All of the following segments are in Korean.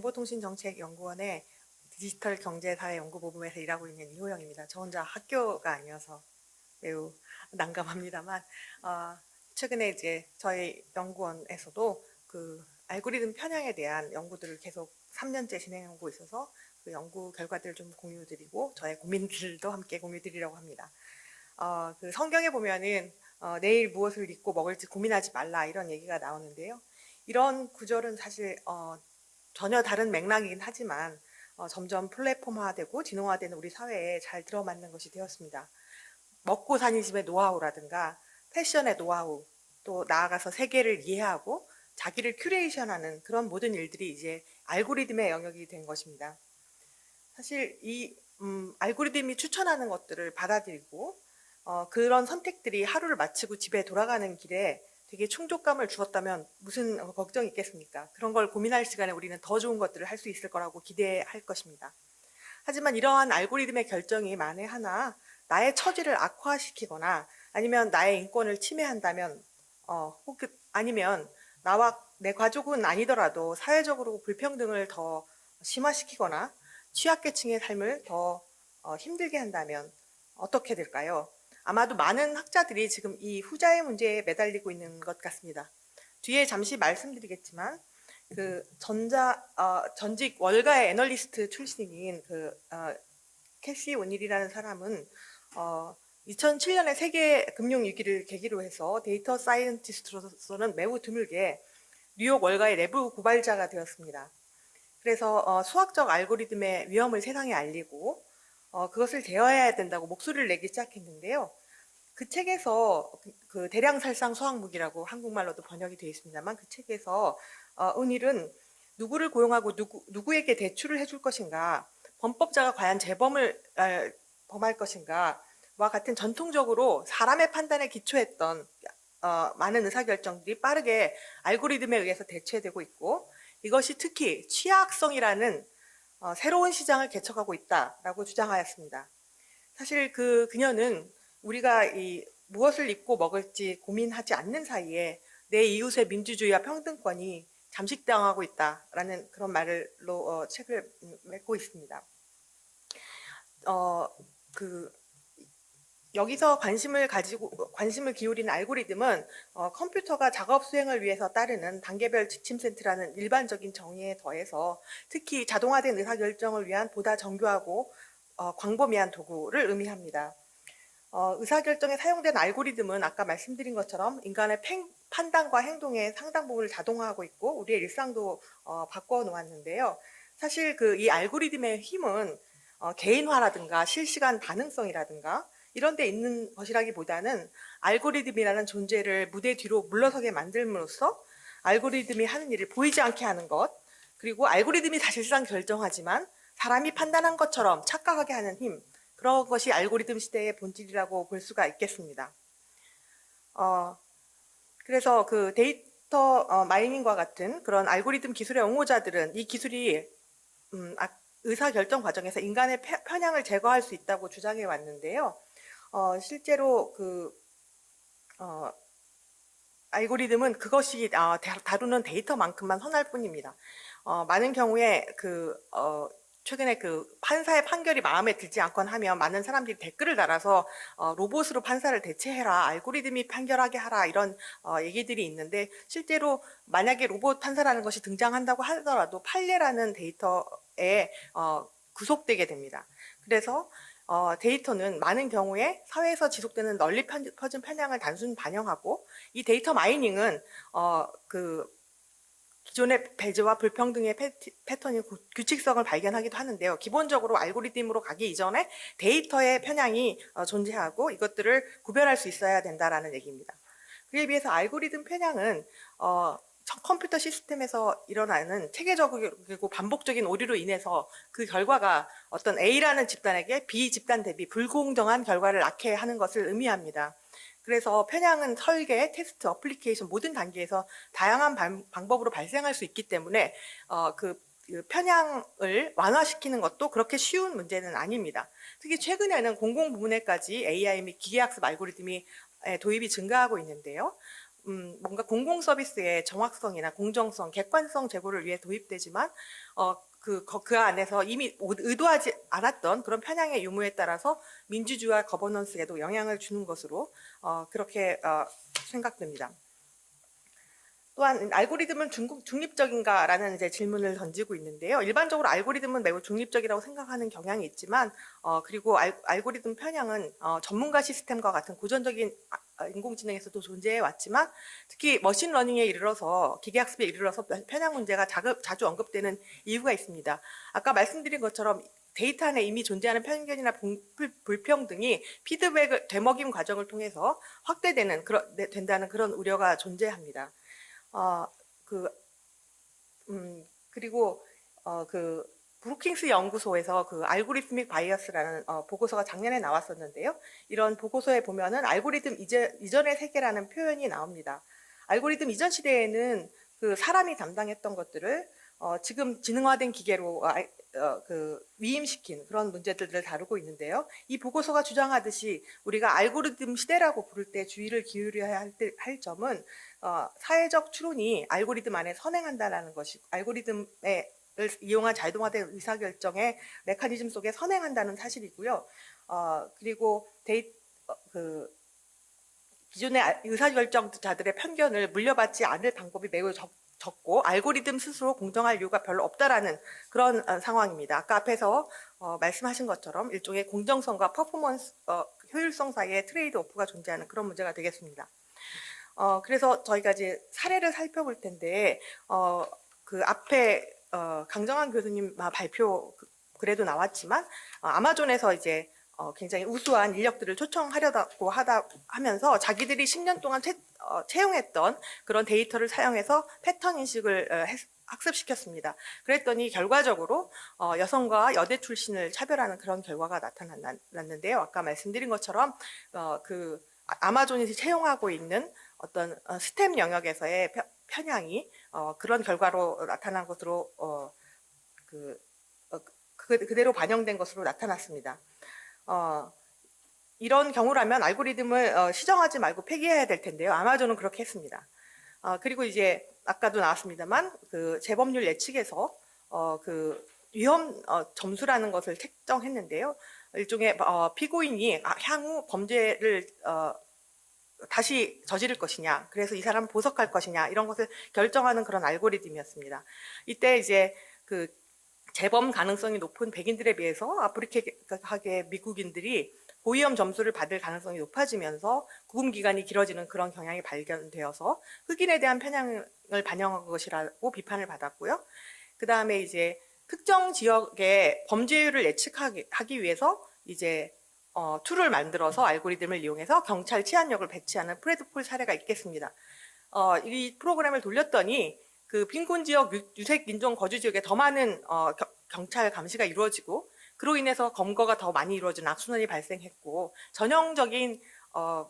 정보통신정책연구원의 디지털 경제사회 연구부문에서 일하고 있는 이호영입니다. 저 혼자 학교가 아니어서 매우 난감합니다만 어, 최근에 이제 저희 연구원에서도 그 알고리즘 편향에 대한 연구들을 계속 3년째 진행하고 있어서 그 연구 결과들을 좀 공유드리고 저의 고민들도 함께 공유드리려고 합니다. 어, 그 성경에 보면은 어, 내일 무엇을 믿고 먹을지 고민하지 말라 이런 얘기가 나오는데요. 이런 구절은 사실 어, 전혀 다른 맥락이긴 하지만 어, 점점 플랫폼화되고 진화되는 우리 사회에 잘 들어맞는 것이 되었습니다. 먹고 사는 집의 노하우라든가 패션의 노하우 또 나아가서 세계를 이해하고 자기를 큐레이션하는 그런 모든 일들이 이제 알고리즘의 영역이 된 것입니다. 사실 이 음, 알고리즘이 추천하는 것들을 받아들이고 어, 그런 선택들이 하루를 마치고 집에 돌아가는 길에 되게 충족감을 주었다면 무슨 어, 걱정이 있겠습니까? 그런 걸 고민할 시간에 우리는 더 좋은 것들을 할 수 있을 거라고 기대할 것입니다. 하지만 이러한 알고리즘의 결정이 만에 하나 나의 처지를 악화시키거나 아니면 나의 인권을 침해한다면 어, 혹은 아니면 나와 내 가족은 아니더라도 사회적으로 불평등을 더 심화시키거나 취약계층의 삶을 더 어, 힘들게 한다면 어떻게 될까요? 아마도 많은 학자들이 지금 이 후자의 문제에 매달리고 있는 것 같습니다. 뒤에 잠시 말씀드리겠지만 그 전자 어, 전직 월가의 애널리스트 출신인 그 어, 캐시 오닐이라는 사람은 어, 2007년에 세계 금융 위기를 계기로 해서 데이터 사이언티스트로서는 매우 드물게 뉴욕 월가의 내부 고발자가 되었습니다. 그래서 어, 수학적 알고리즘의 위험을 세상에 알리고 어, 그것을 제어해야 된다고 목소리를 내기 시작했는데요. 그 책에서 그, 그 대량살상 수학무기라고 한국말로도 번역이 되어 있습니다만 그 책에서 어, 은일은 누구를 고용하고 누구, 누구에게 대출을 해줄 것인가, 범법자가 과연 재범을 아, 범할 것인가, 와 같은 전통적으로 사람의 판단에 기초했던 어, 많은 의사결정들이 빠르게 알고리즘에 의해서 대체되고 있고 이것이 특히 취약성이라는 어, 새로운 시장을 개척하고 있다라고 주장하였습니다. 사실 그 그녀는 우리가 이 무엇을 입고 먹을지 고민하지 않는 사이에 내 이웃의 민주주의와 평등권이 잠식당하고 있다라는 그런 말로 어, 책을 맺고 있습니다. 어, 그 여기서 관심을 가지고 관심을 기울이는 알고리즘은 어, 컴퓨터가 작업 수행을 위해서 따르는 단계별 지침 세트라는 일반적인 정의에 더해서 특히 자동화된 의사 결정을 위한 보다 정교하고 어, 광범위한 도구를 의미합니다. 어, 의사결정에 사용된 알고리즘은 아까 말씀드린 것처럼 인간의 팽, 판단과 행동의 상당 부분을 자동화하고 있고 우리의 일상도 어, 바꿔 놓았는데요. 사실 그 이 알고리즘의 힘은 어, 개인화라든가 실시간 반응성이라든가 이런 데 있는 것이라기보다는 알고리즘이라는 존재를 무대 뒤로 물러서게 만들므로써 알고리즘이 하는 일을 보이지 않게 하는 것, 그리고 알고리즘이 사실상 결정하지만 사람이 판단한 것처럼 착각하게 하는 힘, 그런 것이 알고리즘 시대의 본질이라고 볼 수가 있겠습니다. 어, 그래서 그 데이터 어, 마이닝과 같은 그런 알고리즘 기술의 옹호자들은 이 기술이 음, 아, 의사 결정 과정에서 인간의 편향을 제거할 수 있다고 주장해 왔는데요. 어, 실제로 그 어, 알고리즘은 그것이 어, 다루는 데이터만큼만 선할 뿐입니다. 어, 많은 경우에 그 어, 최근에 그 판사의 판결이 마음에 들지 않건 하면 많은 사람들이 댓글을 달아서 어, 로봇으로 판사를 대체해라, 알고리즘이 판결하게 하라 이런 어, 얘기들이 있는데 실제로 만약에 로봇 판사라는 것이 등장한다고 하더라도 판례라는 데이터에 어, 구속되게 됩니다. 그래서 어, 데이터는 많은 경우에 사회에서 지속되는 널리 퍼진 편향을 단순 반영하고 이 데이터 마이닝은 어, 그 기존의 배제와 불평등의 패턴이 규칙성을 발견하기도 하는데요. 기본적으로 알고리즘으로 가기 이전에 데이터의 편향이 어, 존재하고 이것들을 구별할 수 있어야 된다라는 얘기입니다. 그에 비해서 알고리즘 편향은 어, 컴퓨터 시스템에서 일어나는 체계적이고 반복적인 오류로 인해서 그 결과가 어떤 A라는 집단에게 B 집단 대비 불공정한 결과를 낳게 하는 것을 의미합니다. 그래서 편향은 설계, 테스트, 어플리케이션 모든 단계에서 다양한 방, 법으로 발생할 수 있기 때문에 어, 그, 그 편향을 완화시키는 것도 그렇게 쉬운 문제는 아닙니다. 특히 최근에는 공공 부문에까지 AI 및 기계학습 알고리즘이 도입이 증가하고 있는데요. 음, 뭔가 공공 서비스의 정확성이나 공정성, 객관성 제고를 위해 도입되지만 어, 그, 거- 그 안에서 이미 오- 의도하지 않았던 그런 편향의 유무에 따라서 민주주의와 거버넌스에도 영향을 주는 것으로 어, 그렇게 어, 생각됩니다. 또한 알고리즘은 중국 중립적인가라는 이제 질문을 던지고 있는데요. 일반적으로 알고리즘은 매우 중립적이라고 생각하는 경향이 있지만, 어, 그리고 알, 알고리즘 편향은 어, 전문가 시스템과 같은 고전적인 아, 아, 인공지능에서도 존재해 왔지만, 특히 머신러닝에 이르러서 기계학습에 이르러서 편향 문제가 자급, 자주 언급되는 이유가 있습니다. 아까 말씀드린 것처럼 데이터 안에 이미 존재하는 편견이나 불평등이 피드백을 되먹임 과정을 통해서 확대되는 그런 네, 된다는 그런 우려가 존재합니다. 어, 그, 음, 그리고, 어, 그, 브루킹스 연구소에서 그 알고리스믹 바이어스라는 어, 보고서가 작년에 나왔었는데요. 이런 보고서에 보면은 알고리즘 이제, 이전의 세계라는 표현이 나옵니다. 알고리즘 이전 시대에는 그 사람이 담당했던 것들을 어, 지금 지능화된 기계로 아, 어, 그 위임시킨 그런 문제들을 다루고 있는데요. 이 보고서가 주장하듯이 우리가 알고리즘 시대라고 부를 때 주의를 기울여야 할, 때- 할 점은 어, 사회적 추론이 알고리즘 안에 선행한다라는 것이 알고리즘에 을 이용한 자동화된 의사결정의 메커니즘 속에 선행한다는 사실이고요. 어, 그리고 데이 어, 그 기존의 알- 의사결정자들의 편견을 물려받지 않을 방법이 매우 적, 적고 알고리즘 스스로 공정할 이유가 별로 없다라는 그런 어, 상황입니다. 아까 앞에서 어, 말씀하신 것처럼 일종의 공정성과 퍼포먼스 어, 효율성 사이에 트레이드 오프가 존재하는 그런 문제가 되겠습니다. 어, 그래서 저희가 이제 사례를 살펴볼 텐데, 어, 그 앞에, 어, 강정환 교수님 아, 발표 그- 그래도 나왔지만, 어, 아마존에서 이제 어, 굉장히 우수한 인력들을 초청하려고 하다 하면서 자기들이 10년 동안 채, 어, 채용했던 그런 데이터를 사용해서 패턴 인식을 어, 했- 학습시켰습니다. 그랬더니 결과적으로 어, 여성과 여대 출신을 차별하는 그런 결과가 나타났는데요. 아까 말씀드린 것처럼 어, 그 아- 아마존이 채용하고 있는 어떤 어, 스템 영역에서의 펴- 편향이 어, 그런 결과로 나타난 것으로 어, 그, 어, 그, 그대로 반영된 것으로 나타났습니다. 어, 이런 경우라면 알고리즘을 어, 시정하지 말고 폐기해야 될 텐데요. 아마존은 그렇게 했습니다. 어, 그리고 이제 아까도 나왔습니다만 그 재범률 예측에서 어, 그 위험 어, 점수라는 것을 책정했는데요. 일종의 어, 피고인이 아, 향후 범죄를 어, 다시 저지를 것이냐, 그래서 이 사람을 보석할 것이냐 이런 것을 결정하는 그런 알고리즘이었습니다. 이때 이제 그 재범 가능성이 높은 백인들에 비해서 아프리카계 미국인들이 고위험 점수를 받을 가능성이 높아지면서 구금 기간이 길어지는 그런 경향이 발견되어서 흑인에 대한 편향을 반영한 것이라고 비판을 받았고요. 그 다음에 이제 특정 지역의 범죄율을 예측하기 하기 위해서 이제 어, 툴을 만들어서 알고리즘을 이용해서 경찰 치안력을 배치하는 프레드폴 사례가 있겠습니다. 어, 이 프로그램을 돌렸더니 그 빈곤 지역 유- 유색 인종 거주 지역에 더 많은 어, 겨- 경찰 감시가 이루어지고 그로 인해서 검거가 더 많이 이루어지는 악순환이 발생했고 전형적인 어,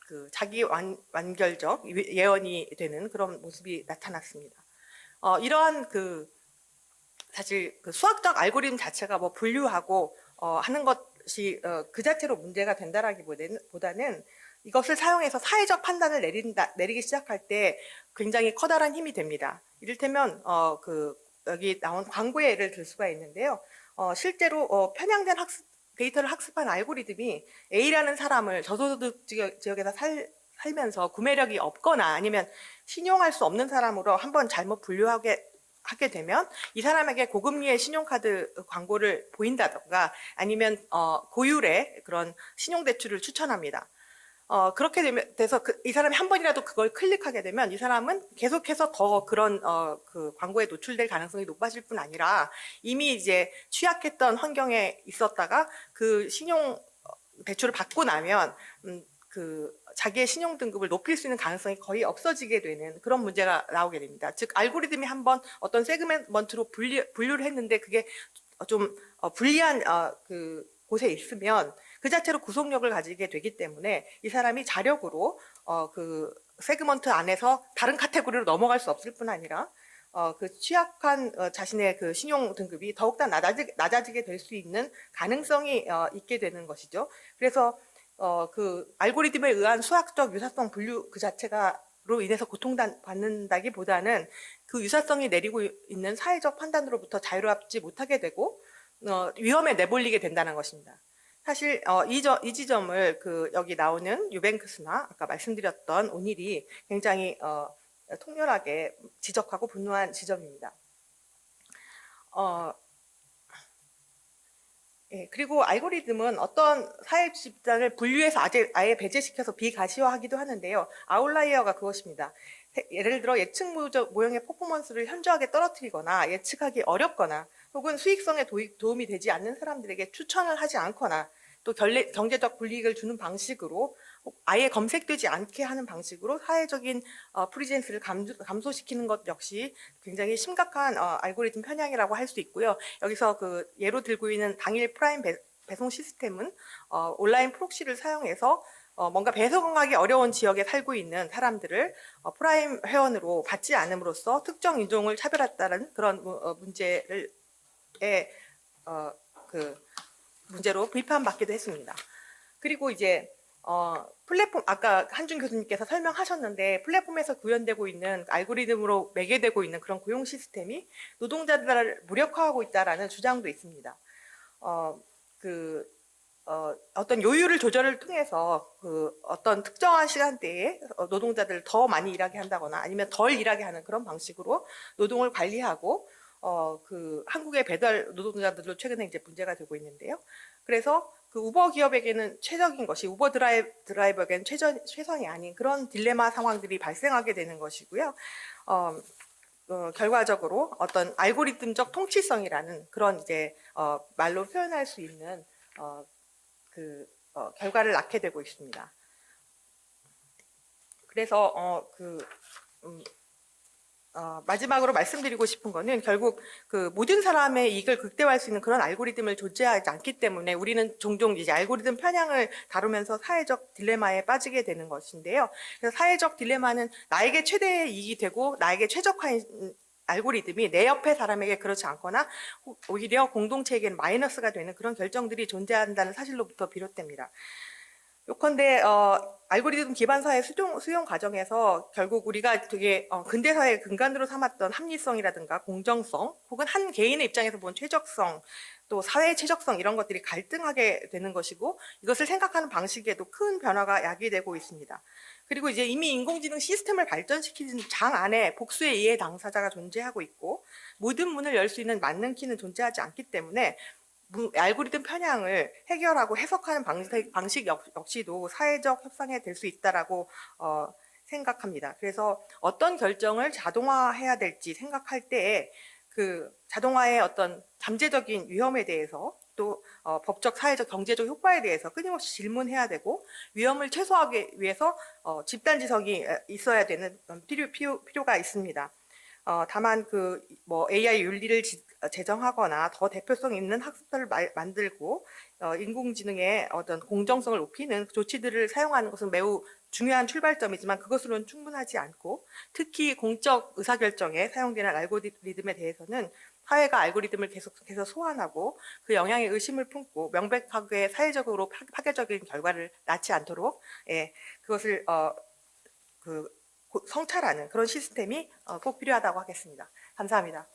그 자기 완, 완결적 예언이 되는 그런 모습이 나타났습니다. 어, 이러한 그 사실 그 수학적 알고리즘 자체가 뭐 분류하고 어, 하는 것이 어, 그 자체로 문제가 된다라기보다는 보다는 이것을 사용해서 사회적 판단을 내린다 내리기 시작할 때 굉장히 커다란 힘이 됩니다. 이를테면 어, 그 여기 나온 광고의 예를 들 수가 있는데요. 어, 실제로 어, 편향된 학습 데이터를 학습한 알고리즘이 A라는 사람을 저소득 지역, 지역에서 살, 살면서 구매력이 없거나 아니면 신용할 수 없는 사람으로 한번 잘못 분류하게 하게 되면 이 사람에게 고금리의 신용카드 광고를 보인다던가 아니면 어, 고율의 그런 신용대출을 추천합니다. 어, 그렇게 되면, 돼서 그, 이 사람이 한 번이라도 그걸 클릭하게 되면 이 사람은 계속해서 더 그런, 어, 그 광고에 노출될 가능성이 높아질 뿐 아니라 이미 이제 취약했던 환경에 있었다가 그 신용 대출을 받고 나면, 음, 그 자기의 신용 등급을 높일 수 있는 가능성이 거의 없어지게 되는 그런 문제가 나오게 됩니다. 즉, 알고리즘이 한번 어떤 세그먼트로 분류, 분류를 했는데 그게 좀 어, 불리한 어, 그 곳에 있으면 그 자체로 구속력을 가지게 되기 때문에 이 사람이 자력으로 어, 그 세그먼트 안에서 다른 카테고리로 넘어갈 수 없을 뿐 아니라 어, 그 취약한 어, 자신의 그 신용 등급이 더욱더 낮아지, 낮아지게 될 수 있는 가능성이 어, 있게 되는 것이죠. 그래서 어, 그 알고리즘에 의한 수학적 유사성 분류 그 자체가 로 인해서 고통받는다기보다는 그 유사성이 내리고 있는 사회적 판단으로부터 자유롭지 못하게 되고 어, 위험에 내몰리게 된다는 것입니다. 사실 어, 이, 저, 이 지점을 그 여기 나오는 유뱅크스나 아까 말씀드렸던 오닐이 굉장히 어, 통렬하게 지적하고 분노한 지점입니다. 어, 예, 그리고 알고리즘은 어떤 사회 집단을 분류해서 아예, 아예 배제시켜서 비가시화하기도 하는데요. 아웃라이어가 그것입니다. 해- 예를 들어 예측 모형의 퍼포먼스를 현저하게 떨어뜨리거나 예측하기 어렵거나 혹은 수익성에 도입- 도움이 되지 않는 사람들에게 추천을 하지 않거나 또 결례- 경제적 불이익을 주는 방식으로 아예 검색되지 않게 하는 방식으로 사회적인 어, 프리젠스를 감소, 감소시키는 것 역시 굉장히 심각한 어, 알고리즘 편향이라고 할 수 있고요. 여기서 그 예로 들고 있는 당일 프라임 배, 송 시스템은 어, 온라인 프록시를 사용해서 어, 뭔가 배송하기 어려운 지역에 살고 있는 사람들을 어, 프라임 회원으로 받지 않음으로써 특정 인종을 차별했다는 그런 무- 어, 문제를 에, 어, 그 문제로 비판받기도 했습니다. 그리고 이제 어, 플랫폼 아까 한준 교수님께서 설명하셨는데 플랫폼에서 구현되고 있는 알고리즘으로 매개되고 있는 그런 고용 시스템이 노동자들을 무력화하고 있다라는 주장도 있습니다. 어, 그 어, 어떤 요율을 조절을 통해서 그 어떤 특정한 시간대에 어, 노동자들을 더 많이 일하게 한다거나 아니면 덜 일하게 하는 그런 방식으로 노동을 관리하고 어, 그 한국의 배달 노동자들도 최근에 이제 문제가 되고 있는데요. 그래서 그 우버 기업에게는 최적인 것이 우버 드라이, 드라이버에게는 최전, 최선이 아닌 그런 딜레마 상황들이 발생하게 되는 것이고요. 어, 어, 결과적으로 어떤 알고리즘적 통치성이라는 그런 이제 어, 말로 표현할 수 있는 어, 그 어, 결과를 낳게 되고 있습니다. 그래서 어, 그 음, 어, 마지막으로 말씀드리고 싶은 거는 결국 그 모든 사람의 이익을 극대화할 수 있는 그런 알고리즘을 존재하지 않기 때문에 우리는 종종 이제 알고리즘 편향을 다루면서 사회적 딜레마에 빠지게 되는 것인데요. 그래서 사회적 딜레마는 나에게 최대의 이익이 되고 나에게 최적화인 음, 알고리즘이 내 옆에 사람에게 그렇지 않거나 오- 오히려 공동체에게는 마이너스가 되는 그런 결정들이 존재한다는 사실로부터 비롯됩니다. 요컨대 어, 알고리즘 기반 사회 수용, 수용 과정에서 결국 우리가 되게 어, 근대 사회의 근간으로 삼았던 합리성이라든가 공정성 혹은 한 개인의 입장에서 본 최적성 또 사회의 최적성 이런 것들이 갈등하게 되는 것이고 이것을 생각하는 방식에도 큰 변화가 야기되고 있습니다. 그리고 이제 이미 인공지능 시스템을 발전시키는 장 안에 복수의 이해 당사자가 존재하고 있고 모든 문을 열 수 있는 맞는 키는 존재하지 않기 때문에 문- 알고리즘 편향을 해결하고 해석하는 방식, 방식 역, 역시도 사회적 협상에 될 수 있다라고 어, 생각합니다. 그래서 어떤 결정을 자동화해야 될지 생각할 때에 그 자동화의 어떤 잠재적인 위험에 대해서 또 어, 법적, 사회적, 경제적 효과에 대해서 끊임없이 질문해야 되고 위험을 최소화하기 위해서 어, 집단 지성이 에, 있어야 되는 필요, 필요, 필요가 있습니다. 어, 다만 그 뭐 AI 윤리를 지- 어, 제정하거나 더 대표성 있는 학습들을 마- 만들고 어, 인공지능의 어떤 공정성을 높이는 조치들을 사용하는 것은 매우 중요한 출발점이지만 그것으로는 충분하지 않고 특히 공적 의사결정에 사용되는 알고리즘에 대해서는 사회가 알고리즘을 계속해서 소환하고 그 영향에 의심을 품고 명백하게 사회적으로 파- 파괴적인 결과를 낳지 않도록 예, 그것을 어, 그 고- 성찰하는 그런 시스템이 어, 꼭 필요하다고 하겠습니다. 감사합니다.